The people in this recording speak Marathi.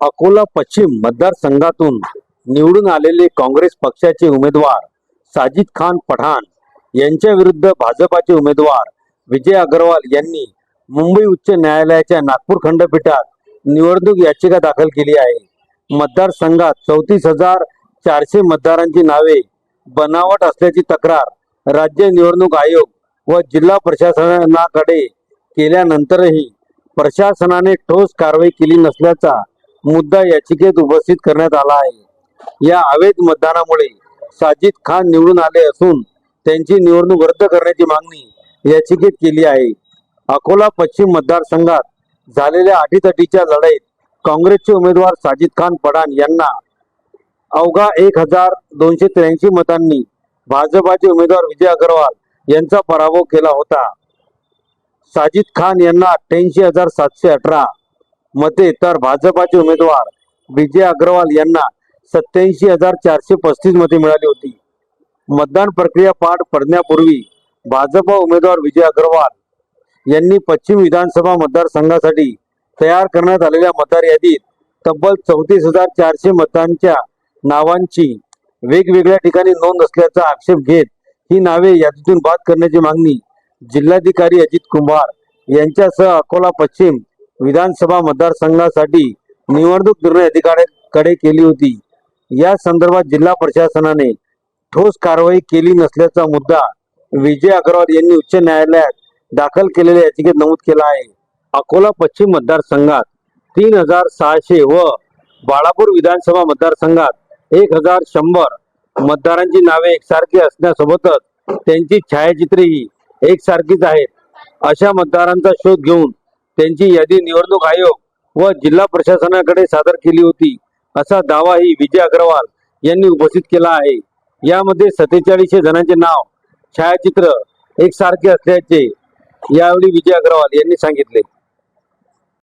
अकोला पश्चिम मतदारसंघातून निवडून आलेले काँग्रेस पक्षाचे उमेदवार साजिद खान पठाण यांच्या विरुद्ध भाजपाचे उमेदवार विजय अग्रवाल यांनी मुंबई उच्च न्यायालयाच्या नागपूर खंडपीठात निवडणूक याचिका दाखल केली आहे. मतदारसंघात चौतीस हजार चारशे मतदारांची नावे बनावट असल्याची तक्रार राज्य निवडणूक आयोग व जिल्हा प्रशासनाकडे केल्यानंतरही प्रशासनाने ठोस कारवाई केली नसल्याचा मुद्दा याचिकेत उपस्थित करण्यात आला आहे. या अवैध मतदानामुळे साजिद खान निवडून आले असून त्यांची निवडणूक रद्द करण्याची मागणी याचिकेत केली आहे. अकोला पश्चिम मतदारसंघात झालेल्या अटीतटीच्या लढाईत काँग्रेसचे उमेदवार साजिद खान पठाण यांना अवघा एक हजार दोनशे त्र्याऐंशी मतांनी भाजपाचे उमेदवार विजय अग्रवाल यांचा पराभव केला होता. साजिद खान यांना अठ्ठ्याऐंशी हजार सातशे अठरा मते तर भाजपाचे उमेदवार विजय अग्रवाल यांना सत्याऐंशी हजार चारशे पस्तीस मते मिळाली होती. मतदान प्रक्रिया पार पडण्यापूर्वी भाजपा उमेदवार विजय अग्रवाल यांनी पश्चिम विधानसभा मतदारसंघासाठी तयार करण्यात आलेल्या मतदार यादीत तब्बल चौतीस हजार चारशे मतांच्या नावांची वेगवेगळ्या ठिकाणी नोंद असल्याचा आक्षेप घेत ही नावे यादीतून बाद करण्याची मागणी जिल्हाधिकारी अजित कुंभार यांच्यासह अकोला पश्चिम विधानसभा मतदारसंघासाठी निवडणूक निर्णय अधिकाऱ्याकडे केली होती. या संदर्भात जिल्हा प्रशासनाने ठोस कारवाई केली नसल्याचा मुद्दा विजय अग्रवाल यांनी उच्च न्यायालयात दाखल केलेल्या याचिकेत नमूद केला आहे. अकोला पश्चिम मतदारसंघात तीन हजार सहाशे व बाळापूर विधानसभा मतदारसंघात एक हजार शंभर मतदारांची नावे एकसारखी असण्यासोबतच त्यांची छायाचित्रेही एकसारखीच आहेत. अशा मतदारांचा शोध घेऊन त्यांची यादी निवडणूक आयोग व जिल्हा प्रशासनाकडे सादर केली होती असा दावाही विजय अग्रवाल यांनी उपस्थित केला आहे. यामध्ये सत्तेचाळीसशे जणांचे नाव छायाचित्र एकसारखे असल्याचे यावेळी विजय अग्रवाल यांनी सांगितले.